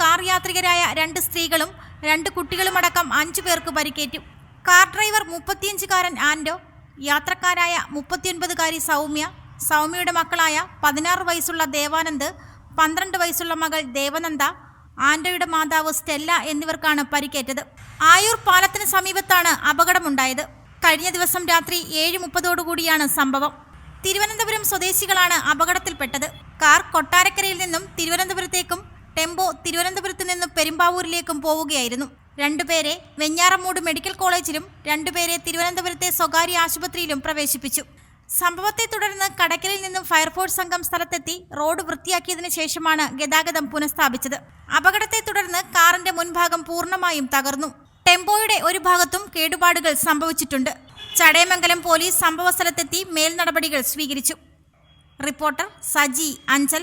Car യാത്രികരായ രണ്ട് സ്ത്രീകളും രണ്ട് കുട്ടികളുമടക്കം അഞ്ചു പേർക്ക് പരിക്കേറ്റു. കാർ ഡ്രൈവർ മുപ്പത്തിയഞ്ചുകാരൻ ആൻഡോ യാത്രക്കാരായ മുപ്പത്തിയൊൻപതുകാരി സൗമ്യ സൗമ്യയുടെ മക്കളായ പതിനാറ് വയസ്സുള്ള ദേവാനന്ദ് പന്ത്രണ്ട് വയസ്സുള്ള മകൾ ദേവനന്ദ ആൻഡോയുടെ മാതാവ് സ്റ്റെല്ല എന്നിവർക്കാണ് പരിക്കേറ്റത്. ആയൂർ പാലത്തിന് സമീപത്താണ് അപകടമുണ്ടായത്. കഴിഞ്ഞ ദിവസം രാത്രി ഏഴ് മുപ്പതോടുകൂടിയാണ് സംഭവം. തിരുവനന്തപുരം സ്വദേശികളാണ് അപകടത്തിൽപ്പെട്ടത്. കാർ കൊട്ടാരക്കരയിൽ നിന്നും തിരുവനന്തപുരത്തേക്കും ടെമ്പോ തിരുവനന്തപുരത്ത് നിന്ന് പെരുമ്പാവൂരിലേക്കും പോവുകയായിരുന്നു. രണ്ടുപേരെ വെഞ്ഞാറമൂട് മെഡിക്കൽ കോളേജിലും രണ്ടുപേരെ തിരുവനന്തപുരത്തെ സ്വകാര്യ ആശുപത്രിയിലും പ്രവേശിപ്പിച്ചു. സംഭവത്തെ തുടർന്ന് കടക്കലിൽ നിന്നും ഫയർഫോഴ്സ് സംഘം സ്ഥലത്തെത്തി റോഡ് വൃത്തിയാക്കിയതിനു ശേഷമാണ് ഗതാഗതം പുനഃസ്ഥാപിച്ചത്. അപകടത്തെ തുടർന്ന് കാറിന്റെ മുൻഭാഗം പൂർണമായും തകർന്നു. ടെമ്പോയുടെ ഒരു ഭാഗത്തും കേടുപാടുകൾ സംഭവിച്ചിട്ടുണ്ട്. ചടയമംഗലം പോലീസ് സംഭവസ്ഥലത്തെത്തി മേൽനടപടികൾ സ്വീകരിച്ചു. റിപ്പോർട്ടർ സജി അഞ്ചൽ.